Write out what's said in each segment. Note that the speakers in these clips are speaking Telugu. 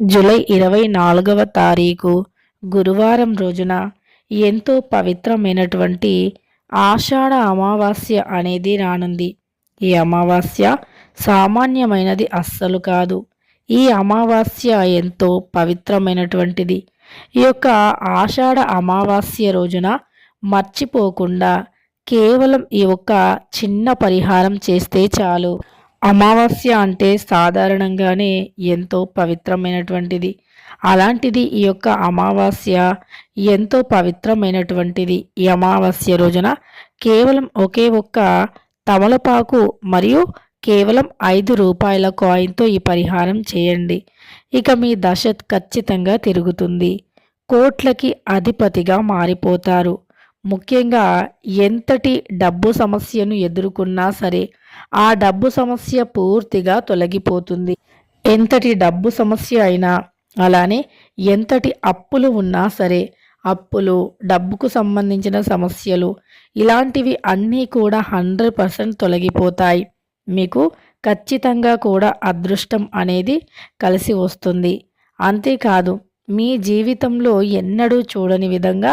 జూలై ఇరవై నాలుగవ తారీఖు గురువారం రోజున ఎంతో పవిత్రమైనటువంటి ఆషాఢ అమావాస్య అనేది రానుంది. ఈ అమావాస్య సామాన్యమైనది అస్సలు కాదు. ఈ అమావాస్య ఎంతో పవిత్రమైనటువంటిది. ఈ యొక్క ఆషాఢ అమావాస్య రోజున మర్చిపోకుండా కేవలం ఈ ఒక్క చిన్న పరిహారం చేస్తే చాలు. అమావాస్య అంటే సాధారణంగానే ఎంతో పవిత్రమైనటువంటిది. అలాంటిది ఈ యొక్క అమావాస్య ఎంతో పవిత్రమైనటువంటిది. ఈ అమావాస్య రోజున కేవలం ఒకే ఒక్క తమలపాకు మరియు కేవలం ఐదు రూపాయల కాయిన్తో ఈ పరిహారం చేయండి. ఇక మీ దశ ఖచ్చితంగా తిరుగుతుంది. కోట్లకి అధిపతిగా మారిపోతారు. ముఖ్యంగా ఎంతటి డబ్బు సమస్యను ఎదుర్కొన్నా సరే ఆ డబ్బు సమస్య పూర్తిగా తొలగిపోతుంది. ఎంతటి డబ్బు సమస్య అయినా అలానే ఎంతటి అప్పులు ఉన్నా సరే అప్పులు డబ్బుకు సంబంధించిన సమస్యలు ఇలాంటివి అన్నీ కూడా హండ్రెడ్ పర్సెంట్ తొలగిపోతాయి. మీకు ఖచ్చితంగా కూడా అదృష్టం అనేది కలిసి వస్తుంది. అంతేకాదు మీ జీవితంలో ఎన్నడూ చూడని విధంగా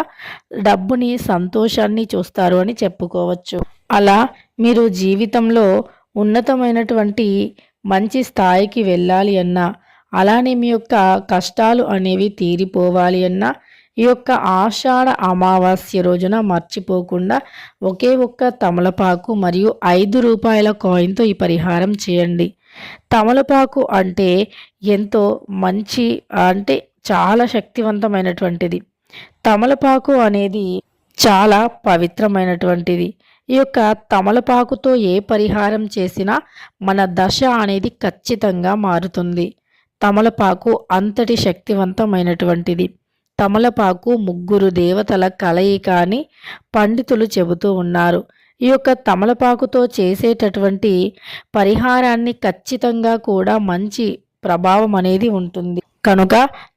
డబ్బుని సంతోషాన్ని చూస్తారు అని చెప్పుకోవచ్చు. అలా మీరు జీవితంలో ఉన్నతమైనటువంటి మంచి స్థాయికి వెళ్ళాలి అన్నా అలానే మీ యొక్క కష్టాలు అనేవి తీరిపోవాలి అన్నా ఈ యొక్క ఆషాఢ అమావాస్య రోజున మర్చిపోకుండా ఒకే ఒక్క తమలపాకు మరియు ఐదు రూపాయల కాయిన్తో ఈ పరిహారం చేయండి. తమలపాకు అంటే ఎంతో మంచి అంటే చాలా శక్తివంతమైనటువంటిది. తమలపాకు అనేది చాలా పవిత్రమైనటువంటిది. ఈ యొక్క తమలపాకుతో ఏ పరిహారం చేసినా మన దశ అనేది ఖచ్చితంగా మారుతుంది. తమలపాకు అంతటి శక్తివంతమైనటువంటిది. తమలపాకు ముగ్గురు దేవతల కలయిక అని పండితులు చెబుతూ ఉన్నారు. ఈ యొక్క తమలపాకుతో చేసేటటువంటి పరిహారాన్ని ఖచ్చితంగా కూడా మంచి ప్రభావం అనేది ఉంటుంది. కనుక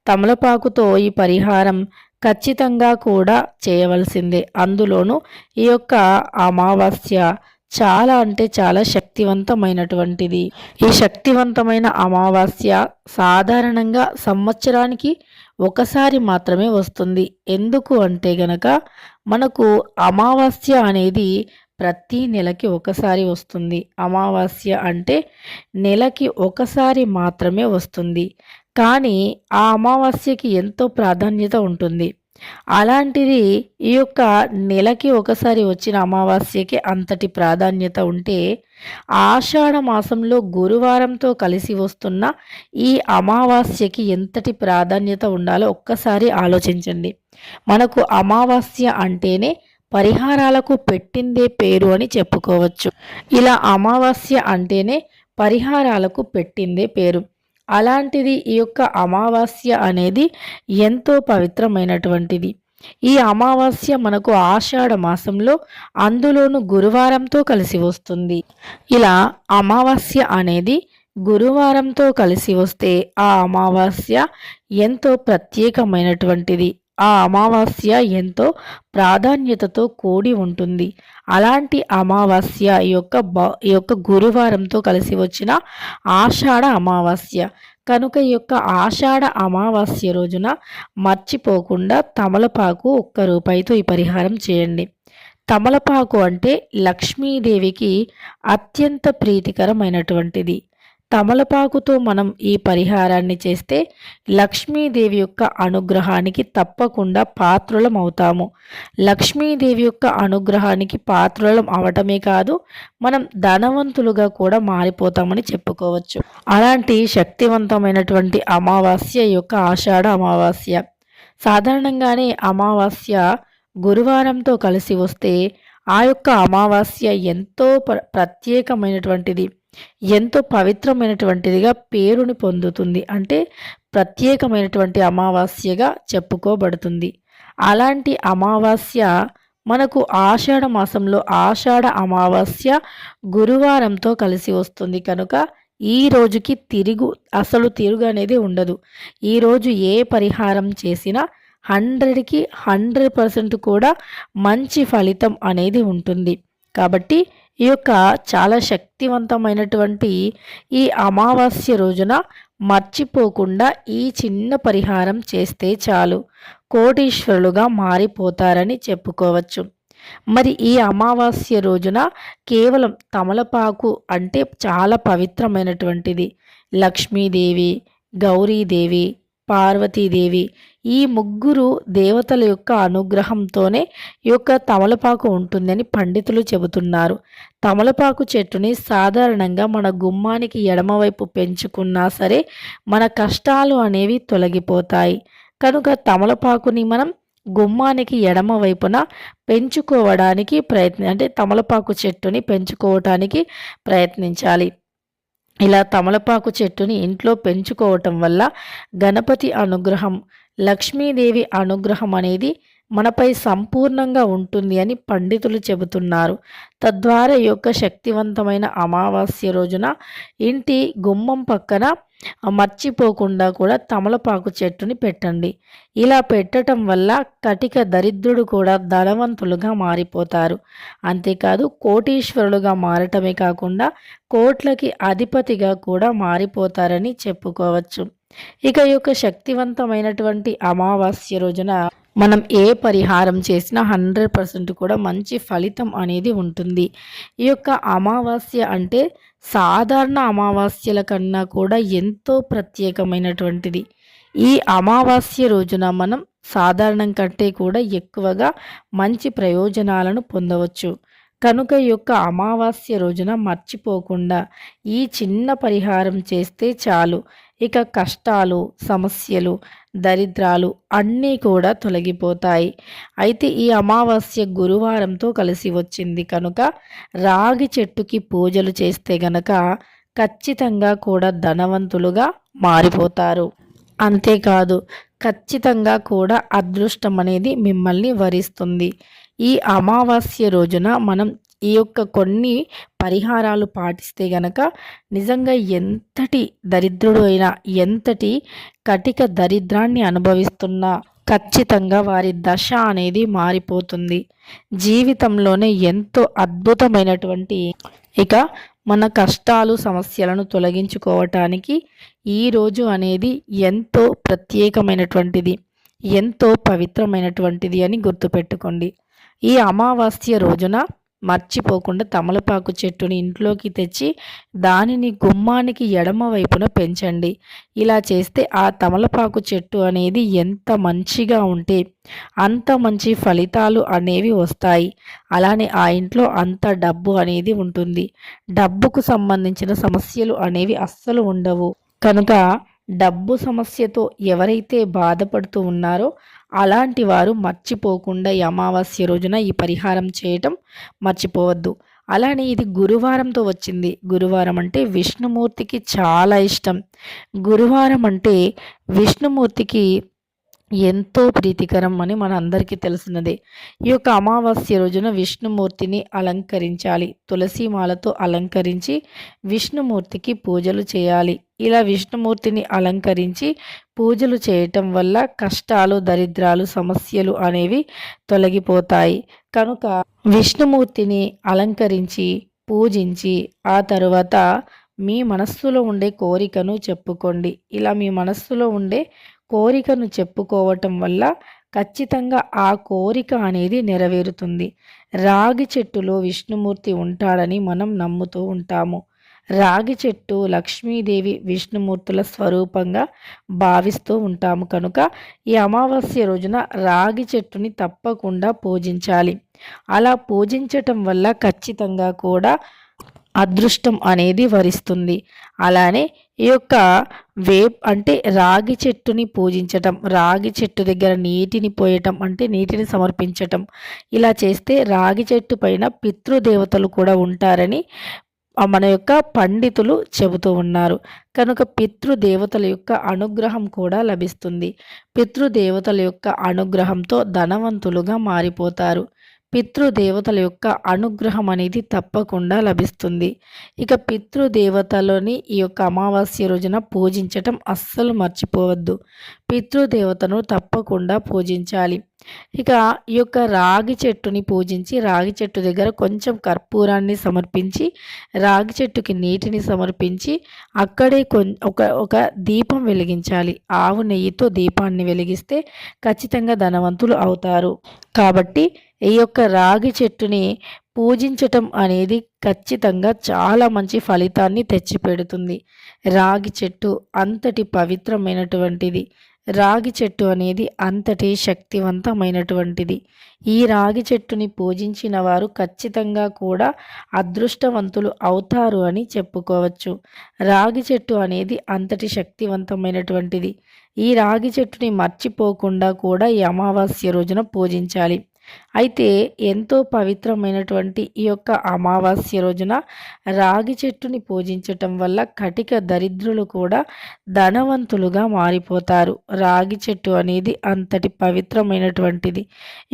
తమలపాకుతో ఈ పరిహారం ఖచ్చితంగా కూడా చేయవలసిందే. అందులోనూ ఈ యొక్క అమావాస్య చాలా అంటే చాలా శక్తివంతమైనటువంటిది. ఈ శక్తివంతమైన అమావాస్య సాధారణంగా సంవత్సరానికి ఒకసారి మాత్రమే వస్తుంది. ఎందుకు అంటే గనక మనకు అమావాస్య అనేది ప్రతి నెలకి ఒకసారి వస్తుంది. అమావాస్య అంటే నెలకి ఒకసారి మాత్రమే వస్తుంది. కానీ ఆ అమావాస్యకి ఎంతో ప్రాధాన్యత ఉంటుంది. అలాంటిది ఈ యొక్క నెలకి ఒకసారి వచ్చిన అమావాస్యకి అంతటి ప్రాధాన్యత ఉంటే ఆషాఢ మాసంలో గురువారంతో కలిసి వస్తున్న ఈ అమావాస్యకి ఎంతటి ప్రాధాన్యత ఉండాలో ఒక్కసారి ఆలోచించండి. మనకు అమావాస్య అంటేనే పరిహారాలకు పెట్టిందే పేరు అని చెప్పుకోవచ్చు. ఇలా అమావాస్య అంటేనే పరిహారాలకు పెట్టిందే పేరు. అలాంటిది ఈ యొక్క అమావాస్య అనేది ఎంతో పవిత్రమైనటువంటిది. ఈ అమావాస్య మనకు ఆషాఢ మాసంలో అందులోను గురువారంతో కలిసి వస్తుంది. ఇలా అమావాస్య అనేది గురువారంతో కలిసి వస్తే ఆ అమావాస్య ఎంతో ప్రత్యేకమైనటువంటిది. ఆ అమావాస్య ఎంతో ప్రాధాన్యతతో కూడి ఉంటుంది. అలాంటి అమావాస్య యొక్క బ యొక్క గురువారంతో కలిసి వచ్చిన ఆషాఢ అమావాస్య. కనుక ఈ యొక్క ఆషాఢ అమావాస్య రోజున మర్చిపోకుండా తమలపాకు ఒక్క రూపాయితో ఈ పరిహారం చేయండి. తమలపాకు అంటే లక్ష్మీదేవికి అత్యంత ప్రీతికరమైనటువంటిది. తమలపాకుతో మనం ఈ పరిహారాన్ని చేస్తే లక్ష్మీదేవి యొక్క అనుగ్రహానికి తప్పకుండా పాత్రులం అవుతాము. లక్ష్మీదేవి యొక్క అనుగ్రహానికి పాత్రులం అవటమే కాదు మనం ధనవంతులుగా కూడా మారిపోతామని చెప్పుకోవచ్చు. అలాంటి శక్తివంతమైనటువంటి అమావాస్య యొక్క ఆషాఢ అమావాస్య. సాధారణంగానే అమావాస్య గురువారంతో కలిసి వస్తే ఆ యొక్క అమావాస్య ఎంతో ప్ర ప్రత్యేకమైనటువంటిది. ఎంతో పవిత్రమైనటువంటిదిగా పేరుని పొందుతుంది. అంటే ప్రత్యేకమైనటువంటి అమావాస్యగా చెప్పుకోబడుతుంది. అలాంటి అమావాస్య మనకు ఆషాఢ మాసంలో ఆషాఢ అమావాస్య గురువారంతో కలిసి వస్తుంది. కనుక ఈ రోజుకి తిరుగు అసలు తిరుగు అనేది ఉండదు. ఈరోజు ఏ పరిహారం చేసినా హండ్రెడ్కి హండ్రెడ్ పర్సెంట్ కూడా మంచి ఫలితం అనేది ఉంటుంది. కాబట్టి ఈ యొక్క చాలా శక్తివంతమైనటువంటి ఈ అమావాస్య రోజున మర్చిపోకుండా ఈ చిన్న పరిహారం చేస్తే చాలు. కోటీశ్వరులుగా మారిపోతారని చెప్పుకోవచ్చు. మరి ఈ అమావాస్య రోజున కేవలం తమలపాకు అంటే చాలా పవిత్రమైనటువంటిది. లక్ష్మీదేవి గౌరీదేవి పార్వతీదేవి. ఈ ముగ్గురు దేవతల యొక్క అనుగ్రహంతోనే ఈ యొక్క తమలపాకు ఉంటుందని పండితులు చెబుతున్నారు. తమలపాకు చెట్టుని సాధారణంగా మన గుమ్మానికి ఎడమవైపు పెంచుకున్నా సరే మన కష్టాలు అనేవి తొలగిపోతాయి. కనుక తమలపాకుని మనం గుమ్మానికి ఎడమ వైపున పెంచుకోవడానికి ప్రయత్నం అంటే తమలపాకు చెట్టుని పెంచుకోవటానికి ప్రయత్నించాలి. ఇలా తమలపాకు చెట్టుని ఇంట్లో పెంచుకోవటం వల్ల గణపతి అనుగ్రహం లక్ష్మీదేవి అనుగ్రహం అనేది మనపై సంపూర్ణంగా ఉంటుంది అని పండితులు చెబుతున్నారు. తద్వారా యొక్క శక్తివంతమైన అమావాస్య రోజున ఇంటి గుమ్మం పక్కన మర్చిపోకుండా కూడా తమలపాకు చెట్టుని పెట్టండి. ఇలా పెట్టడం వల్ల కటిక దరిద్రుడు కూడా ధనవంతులుగా మారిపోతారు. అంతేకాదు కోటీశ్వరులుగా మారటమే కాకుండా కోట్లకి అధిపతిగా కూడా మారిపోతారని చెప్పుకోవచ్చు. ఇక యొక్క శక్తివంతమైనటువంటి అమావాస్య రోజున మనం ఏ పరిహారం చేసినా హండ్రెడ్ పర్సెంట్ కూడా మంచి ఫలితం అనేది ఉంటుంది. ఈ యొక్క అమావాస్య అంటే సాధారణ అమావాస్యల కన్నా కూడా ఎంతో ప్రత్యేకమైనటువంటిది. ఈ అమావాస్య రోజున మనం సాధారణం కంటే కూడా ఎక్కువగా మంచి ప్రయోజనాలను పొందవచ్చు. కనుక ఈ యొక్క అమావాస్య రోజున మర్చిపోకుండా ఈ చిన్న పరిహారం చేస్తే చాలు. ఇక కష్టాలు సమస్యలు దరిద్రాలు అన్నీ కూడా తొలగిపోతాయి. అయితే ఈ అమావాస్య గురువారంతో కలిసి వచ్చింది కనుక రాగి చెట్టుకి పూజలు చేస్తే గనక ఖచ్చితంగా కూడా ధనవంతులుగా మారిపోతారు. అంతేకాదు ఖచ్చితంగా కూడా అదృష్టం అనేది మిమ్మల్ని వరిస్తుంది. ఈ అమావాస్య రోజున మనం ఈ యొక్క కొన్ని పరిహారాలు పాటిస్తే గనక నిజంగా ఎంతటి దరిద్రుడు అయినా ఎంతటి కటిక దరిద్రాన్ని అనుభవిస్తున్నా ఖచ్చితంగా వారి దశ అనేది మారిపోతుంది. జీవితంలోనే ఎంతో అద్భుతమైనటువంటి ఇక మన కష్టాలు సమస్యలను తొలగించుకోవటానికి ఈరోజు అనేది ఎంతో ప్రత్యేకమైనటువంటిది ఎంతో పవిత్రమైనటువంటిది అని గుర్తుపెట్టుకోండి. ఈ అమావాస్య రోజున మర్చిపోకుండా తమలపాకు చెట్టుని ఇంట్లోకి తెచ్చి దానిని గుమ్మానికి ఎడమ వైపున పెంచండి. ఇలా చేస్తే ఆ తమలపాకు చెట్టు అనేది ఎంత మంచిగా ఉంటే అంత మంచి ఫలితాలు అనేవి వస్తాయి. అలానే ఆ ఇంట్లో అంత డబ్బు అనేది ఉంటుంది. డబ్బుకు సంబంధించిన సమస్యలు అనేవి అస్సలు ఉండవు. కనుక డబ్బు సమస్యతో ఎవరైతే బాధపడుతూ ఉన్నారో అలాంటి వారు మర్చిపోకుండా ఈ అమావాస్య రోజున ఈ పరిహారం చేయటం మర్చిపోవద్దు. అలానే ఇది గురువారంతో వచ్చింది. గురువారం అంటే విష్ణుమూర్తికి చాలా ఇష్టం. గురువారం అంటే విష్ణుమూర్తికి ఎంతో ప్రీతికరం అని మన అందరికీ తెలిసినదే ఈ యొక్క అమావాస్య రోజున విష్ణుమూర్తిని అలంకరించాలి. తులసి మాలతో అలంకరించి విష్ణుమూర్తికి పూజలు చేయాలి. ఇలా విష్ణుమూర్తిని అలంకరించి పూజలు చేయటం వల్ల కష్టాలు దరిద్రాలు సమస్యలు అనేవి తొలగిపోతాయి. కనుక విష్ణుమూర్తిని అలంకరించి పూజించి ఆ తరువాత మీ మనస్సులో ఉండే కోరికను చెప్పుకోండి. ఇలా మీ మనస్సులో ఉండే కోరికను చెప్పుకోవటం వల్ల ఖచ్చితంగా ఆ కోరిక అనేది నెరవేరుతుంది. రాగి చెట్టులో విష్ణుమూర్తి ఉంటాడని మనం నమ్ముతూ ఉంటాము. రాగి చెట్టు లక్ష్మీదేవి విష్ణుమూర్తుల స్వరూపంగా భావిస్తూ ఉంటాము కనుక ఈ అమావాస్య రోజున రాగి చెట్టుని తప్పకుండా పూజించాలి. అలా పూజించటం వల్ల ఖచ్చితంగా కూడా అదృష్టం అనేది వరిస్తుంది. అలానే ఈ యొక్క వేప్ అంటే రాగి చెట్టుని పూజించటం రాగి చెట్టు దగ్గర నీటిని పోయటం అంటే నీటిని సమర్పించటం. ఇలా చేస్తే రాగి చెట్టు పైన పితృదేవతలు కూడా ఉంటారని మన యొక్క పండితులు చెబుతూ ఉన్నారు. కనుక పితృదేవతల యొక్క అనుగ్రహం కూడా లభిస్తుంది. పితృదేవతల యొక్క అనుగ్రహంతో ధనవంతులుగా మారిపోతారు. పితృదేవతల యొక్క అనుగ్రహం అనేది తప్పకుండా లభిస్తుంది. ఇక పితృదేవతలోని ఈ యొక్క అమావాస్య రోజున పూజించటం అస్సలు మర్చిపోవద్దు. పితృదేవతను తప్పకుండా పూజించాలి. ఇక ఈ యొక్క రాగి చెట్టుని పూజించి రాగి చెట్టు దగ్గర కొంచెం కర్పూరాన్ని సమర్పించి రాగి చెట్టుకి నీటిని సమర్పించి అక్కడే ఒక ఒక దీపం వెలిగించాలి. ఆవు నెయ్యితో దీపాన్ని వెలిగిస్తే ఖచ్చితంగా ధనవంతులు అవుతారు. కాబట్టి ఈ యొక్క రాగి చెట్టుని పూజించటం అనేది ఖచ్చితంగా చాలా మంచి ఫలితాన్ని తెచ్చిపెడుతుంది. రాగి చెట్టు అంతటి పవిత్రమైనటువంటిది. రాగి చెట్టు అనేది అంతటి శక్తివంతమైనటువంటిది. ఈ రాగి చెట్టుని పూజించిన వారు ఖచ్చితంగా కూడా అదృష్టవంతులు అవుతారు అని చెప్పుకోవచ్చు. రాగి చెట్టు అనేది అంతటి శక్తివంతమైనటువంటిది. ఈ రాగి చెట్టుని మర్చిపోకుండా కూడా ఈ అమావాస్య రోజున పూజించాలి. అయితే ఎంతో పవిత్రమైనటువంటి ఈ యొక్క అమావాస్య రోజున రాగి చెట్టుని పూజించటం వల్ల కటిక దరిద్రులు కూడా ధనవంతులుగా మారిపోతారు. రాగి చెట్టు అనేది అంతటి పవిత్రమైనటువంటిది.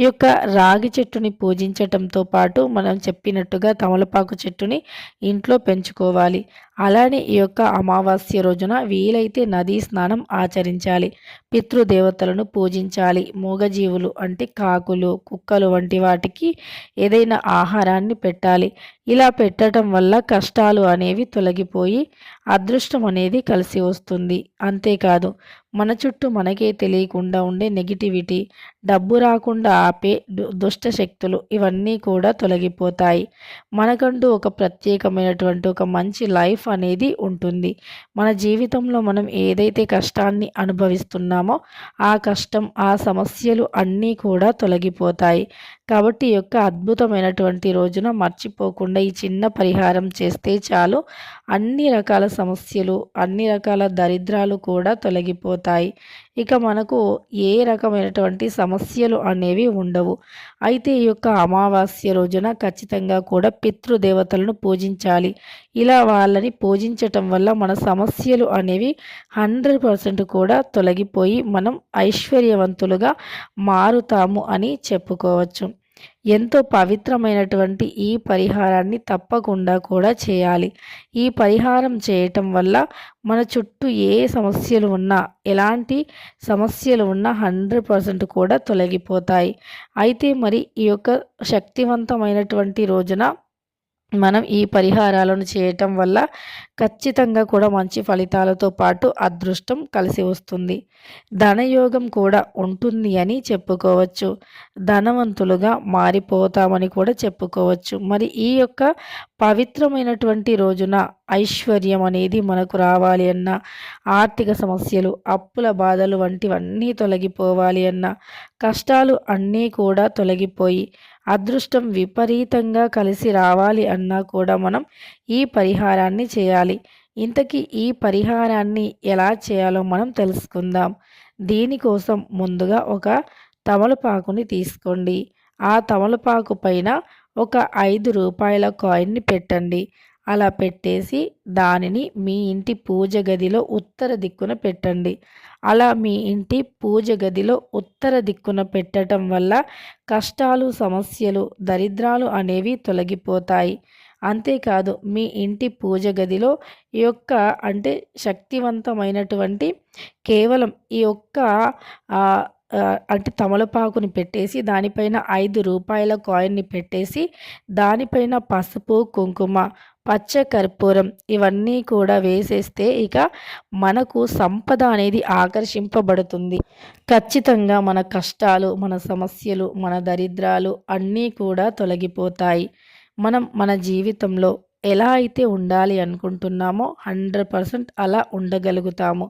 ఈ యొక్క రాగి చెట్టుని పూజించటంతో పాటు మనం చెప్పినట్టుగా తమలపాకు చెట్టుని ఇంట్లో పెంచుకోవాలి. అలానే ఈ యొక్క అమావాస్య రోజున వీలైతే నదీ స్నానం ఆచరించాలి. పితృదేవతలను పూజించాలి. మూగజీవులు అంటే కాకులు కుక్కలు వంటి వాటికి ఏదైనా ఆహారాన్ని పెట్టాలి. ఇలా పెట్టడం వల్ల కష్టాలు అనేవి తొలగిపోయి అదృష్టం అనేది కలిసి వస్తుంది. అంతేకాదు మన చుట్టూ మనకే తెలియకుండా ఉండే నెగిటివిటీ డబ్బు రాకుండా ఆపే దుష్ట శక్తులు ఇవన్నీ కూడా తొలగిపోతాయి. మనకంటూ ఒక ప్రత్యేకమైనటువంటి ఒక మంచి లైఫ్ అనేది ఉంటుంది. మన జీవితంలో మనం ఏదైతే కష్టాన్ని అనుభవిస్తున్నామో ఆ కష్టం ఆ సమస్యలు అన్నీ కూడా తొలగిపోతాయి. కాబట్టి ఈ యొక్క అద్భుతమైనటువంటి రోజున మర్చిపోకుండా ఈ చిన్న పరిహారం చేస్తే చాలు. అన్ని రకాల సమస్యలు అన్ని రకాల దరిద్రాలు కూడా తొలగిపోతాయి. ఇక మనకు ఏ రకమైనటువంటి సమస్యలు అనేవి ఉండవు. అయితే ఈ యొక్క అమావాస్య రోజున ఖచ్చితంగా కూడా పితృదేవతలను పూజించాలి. ఇలా వాళ్ళని పూజించటం వల్ల మన సమస్యలు అనేవి హండ్రెడ్ పర్సెంట్ కూడా తొలగిపోయి మనం ఐశ్వర్యవంతులుగా మారుతాము అని చెప్పుకోవచ్చు. ఎంతో పవిత్రమైనటువంటి ఈ పరిహారాన్ని తప్పకుండా కూడా చేయాలి. ఈ పరిహారం చేయటం వల్ల మన చుట్టూ ఏ సమస్యలు ఉన్నా ఎలాంటి సమస్యలు ఉన్నా హండ్రెడ్ పర్సెంట్ కూడా తొలగిపోతాయి. అయితే మరి ఈ యొక్క శక్తివంతమైనటువంటి రోజున మనం ఈ పరిహారాలను చేయటం వల్ల ఖచ్చితంగా కూడా మంచి ఫలితాలతో పాటు అదృష్టం కలిసి వస్తుంది. ధనయోగం కూడా ఉంటుంది అని చెప్పుకోవచ్చు. ధనవంతులుగా మారిపోతామని కూడా చెప్పుకోవచ్చు. మరి ఈ యొక్క పవిత్రమైనటువంటి రోజున ఐశ్వర్యం అనేది మనకు రావాలి అన్న ఆర్థిక సమస్యలు అప్పుల బాధలు వంటివన్నీ తొలగిపోవాలి అన్న కష్టాలు అన్నీ కూడా తొలగిపోయి అదృష్టం విపరీతంగా కలిసి రావాలి అన్నా కూడా మనం ఈ పరిహారాన్ని చేయాలి. ఇంతకీ ఈ పరిహారాన్ని ఎలా చేయాలో మనం తెలుసుకుందాం. దీనికోసం ముందుగా ఒక తమలపాకుని తీసుకోండి. ఆ తమలపాకు పైన ఒక ఐదు రూపాయల కాయిన్ని పెట్టండి. అలా పెట్టేసి దానిని మీ ఇంటి పూజ గదిలో ఉత్తర దిక్కున పెట్టండి. అలా మీ ఇంటి పూజ గదిలో ఉత్తర దిక్కున పెట్టడం వల్ల కష్టాలు సమస్యలు దరిద్రాలు అనేవి తొలగిపోతాయి. అంతేకాదు మీ ఇంటి పూజ గదిలో ఈ యొక్క అంటే శక్తివంతమైనటువంటి కేవలం ఈ యొక్క అంటే తమలపాకుని పెట్టేసి దానిపైన ఐదు రూపాయల కాయిన్ని పెట్టేసి దానిపైన పసుపు కుంకుమ పచ్చ కర్పూరం ఇవన్నీ కూడా వేసేస్తే ఇక మనకు సంపద అనేది ఆకర్షింపబడుతుంది. ఖచ్చితంగా మన కష్టాలు మన సమస్యలు మన దరిద్రాలు అన్నీ కూడా తొలగిపోతాయి. మనం మన జీవితంలో ఎలా అయితే ఉండాలి అనుకుంటున్నామో హండ్రెడ్ పర్సెంట్ అలా ఉండగలుగుతాము.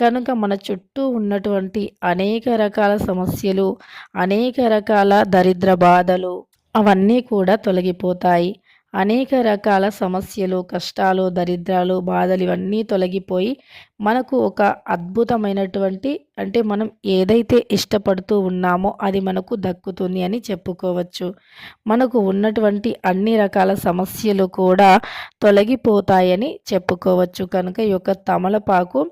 కనుక మన చుట్టూ ఉన్నటువంటి అనేక రకాల సమస్యలు అనేక రకాల దరిద్ర బాధలు అవన్నీ కూడా తొలగిపోతాయి. అనేక రకాల సమస్యలు కష్టాలు దరిద్రాలు బాధలు ఇవన్నీ తొలగిపోయి మనకు ఒక అద్భుతమైనటువంటి అంటే మనం ఏదైతే ఇష్టపడుతూ ఉన్నామో అది మనకు దక్కుతుంది అని చెప్పుకోవచ్చు. మనకు ఉన్నటువంటి అన్ని రకాల సమస్యలు కూడా తొలగిపోతాయని చెప్పుకోవచ్చు. కనుక ఈ యొక్క తమలపాకు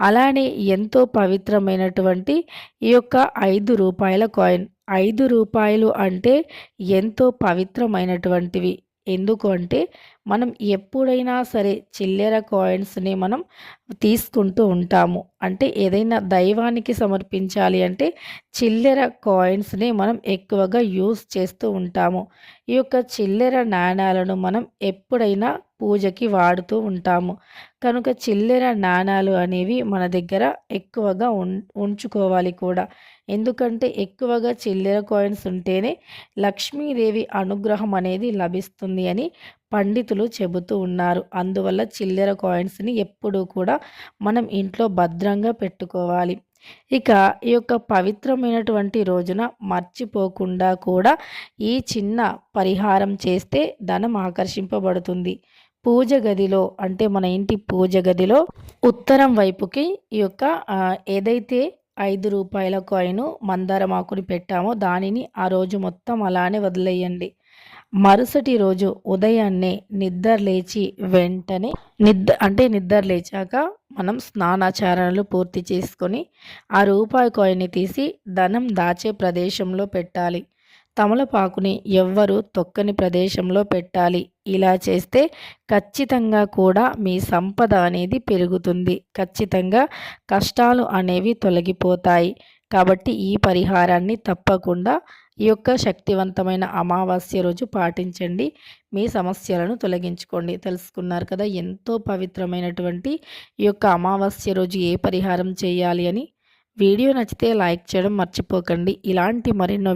అలానే ఎంతో పవిత్రమైనటువంటి ఈ యొక్క ఐదు రూపాయల కాయిన్. ఐదు రూపాయలు అంటే ఎంతో పవిత్రమైనటువంటివి. ఎందుకు అంటే మనం ఎప్పుడైనా సరే చిల్లర కాయిన్స్ని మనం తీసుకుంటూ ఉంటాము. అంటే ఏదైనా దైవానికి సమర్పించాలి అంటే చిల్లర కాయిన్స్ని మనం ఎక్కువగా యూస్ చేస్తూ ఉంటాము. ఈ యొక్క చిల్లర నాణాలను మనం ఎప్పుడైనా పూజకి వాడుతూ ఉంటాము. కనుక చిల్లర నాణాలు అనేవి మన దగ్గర ఎక్కువగా ఉంచుకోవాలి కూడా. ఎందుకంటే ఎక్కువగా చిల్లర కాయిన్స్ ఉంటేనే లక్ష్మీదేవి అనుగ్రహం అనేది లభిస్తుంది అని పండితులు చెబుతూ ఉన్నారు. అందువల్ల చిల్లర కాయిన్స్ని ఎప్పుడూ కూడా మనం ఇంట్లో భద్రంగా పెట్టుకోవాలి. ఇక ఈ యొక్క పవిత్రమైనటువంటి రోజున మర్చిపోకుండా కూడా ఈ చిన్న పరిహారం చేస్తే ధనం ఆకర్షింపబడుతుంది. పూజ గదిలో అంటే మన ఇంటి పూజ గదిలో ఉత్తరం వైపుకి ఈ యొక్క ఏదైతే ఐదు రూపాయల కాయిన్ మందారమాకుని పెట్టామో దానిని ఆ రోజు మొత్తం అలానే వదిలేయండి. మరుసటి రోజు ఉదయాన్నే నిద్ర లేచి వెంటనే నిద్ర అంటే నిద్ర లేచాక మనం స్నానాచారణలు పూర్తి చేసుకొని ఆ రూపాయి కాయిన్ని తీసి ధనం దాచే ప్రదేశంలో పెట్టాలి. తమలపాకుని ఎవ్వరు తొక్కని ప్రదేశంలో పెట్టాలి. ఇలా చేస్తే ఖచ్చితంగా కూడా మీ సంపద అనేది పెరుగుతుంది. ఖచ్చితంగా కష్టాలు అనేవి తొలగిపోతాయి. కాబట్టి ఈ పరిహారాన్ని తప్పకుండా ఈ యొక్క శక్తివంతమైన అమావాస్య రోజు పాటించండి. మీ సమస్యలను తొలగించుకోండి. తెలుసుకున్నారు కదా ఎంతో పవిత్రమైనటువంటి ఈ యొక్క అమావాస్య రోజు ఏ పరిహారం చేయాలి అని. వీడియో నచ్చితే లైక్ చేయడం మర్చిపోకండి. ఇలాంటి మరెన్నో